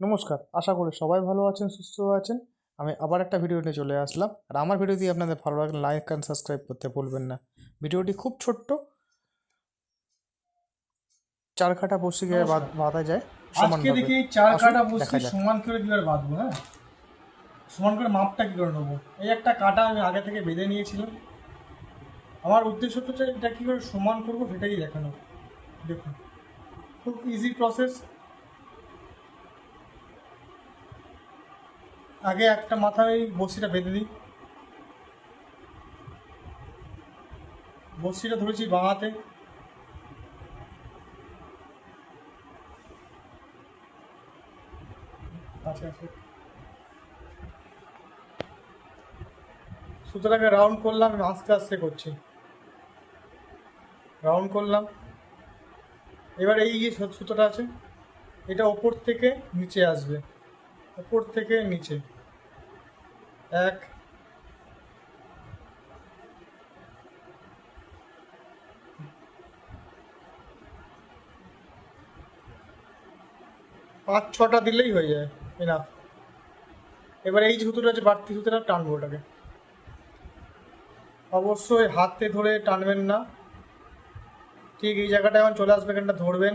নমস্কার আশা করি সবাই ভালো আছেন সুস্থ আছেন। আমি আবার একটা ভিডিও নিয়ে চলে আসলাম। আর আমার ভিডিও দিয়ে আপনাদের ভালো লাগলে লাইক অ্যান্ড সাবস্ক্রাইব করতে ভুলবেন না। ভিডিওটি খুব ছোট্ট চার কাটা বসে গিয়ে বাঁধা যায়। আজকে সমানভাবে। দেখি চার কাটা যাক। সমান করে কীভাবে বাঁধবো হ্যাঁ? সমান করে মাপটা কি করে নেব? এই একটা কাটা আমি আগে থেকে বেঁধে নিয়েছিলাম। আমার উদ্দেশ্য হচ্ছে এটা কি করে সমান করব সেটাই দেখানো। দেখুন খুব ইজি প্রসেস আগে একটা মাথায় এই বসিটা বেঁধে দিই। বসিটা ধরেছি বাঁহাতে সুতরাং রাউন্ড করলাম আস্তে আস্তে করছি। রাউন্ড করলাম। এবার এই যে সুতোটা আছে, এটা ওপর থেকে নিচে আসবে। ওপর থেকে নিচে। এক। পাঁচ, ছটা দিলেই হয়ে যায়। এনাফ এবার এই যে সুতোটা আছে, বাড়তি সুতোটা টানবো ওটাকে। অবশ্যই হাতে ধরে টানবেন না। ঠিক এই জায়গাটা এখন চলে আসবে, এখানটা ধরবেন।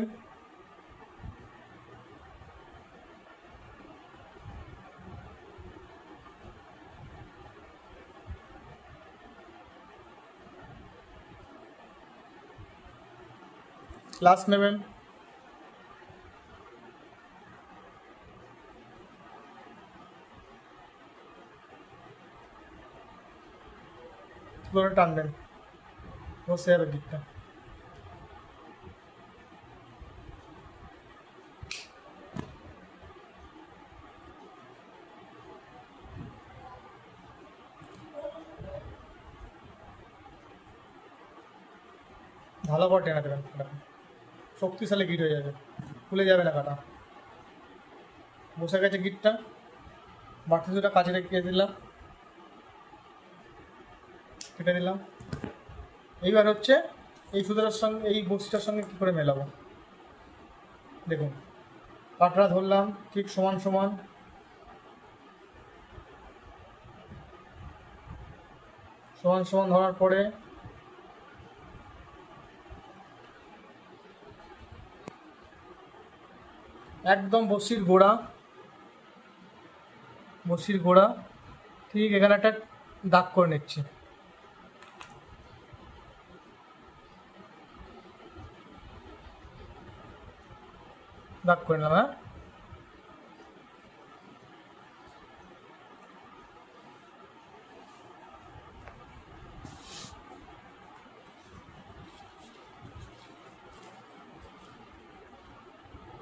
ক্লাস নেবেন ধরে টানবেন বসে যাবে দিকটা ভালো করে টেনে দেবেন। শক্তিশালী গিট হয়ে যাবে। খুলে যাবে না কাটা বসে গেছে গিটটা বাড়তি দুটা কাজে রেখে দিলাম। কেটে দিলাম। এইবার হচ্ছে এই সুতোটার সঙ্গে, এই বস্তিটার সঙ্গে কী করে মেলাবো? দেখুন। কাটরা ধরলাম, ঠিক সমান সমান। সমান সমান ধরার পরে একদম বসির গোড়া। বসির গোড়া। ঠিক এখানে একটা দাগ করে নিচ্ছি। দাগ করে নিলাম হ্যাঁ?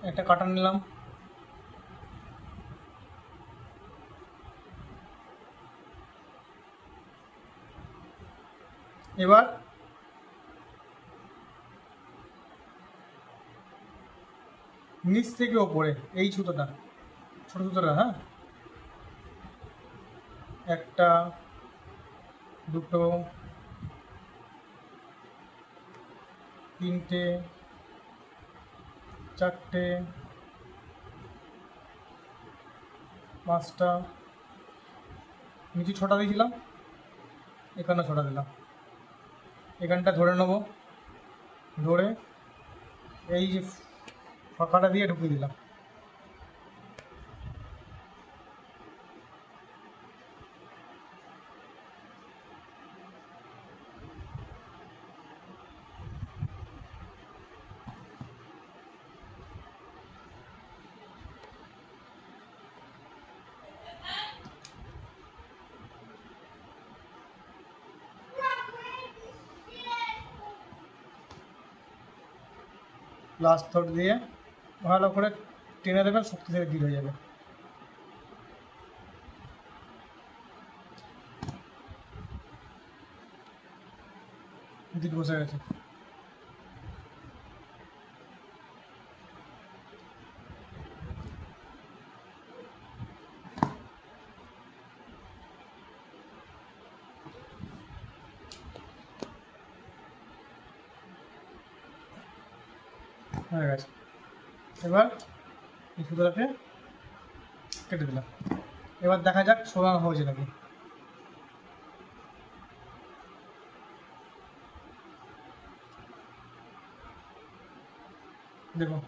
একটা কাটা নিলাম। এবার নিচ থেকে ওপরে, এই সুতোটা ছোট সুতোটা হ্যাঁ? একটা, দুটো, তিনটে চারটে, পাঁচটা নিচে ছটা দিয়েছিলাম এখানে ছটা দিলাম। এখানটা ধরে নেব, ধরে এই যে ফাঁকাটা দিয়ে ঢুকিয়ে দিলাম। লাস্ট থট দিয়ে ভালো করে টেনে দেবেন, শক্তি থেকে গিল হয়ে যাবে। দিক বসে গেছে। হয়ে গেছে। এবার এই সুতোটাকে কেটে দিলাম। এবার দেখা যাক সমান হয়েছে নাকি দেখুন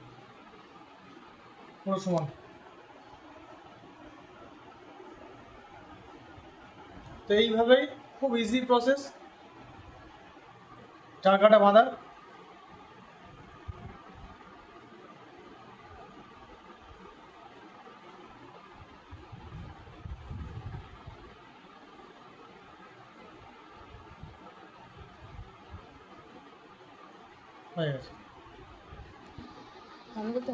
পুরো সমান। তো এইভাবেই খুব ইজি প্রসেস চার কাটা বাঁধার হয়ে গেছে তো।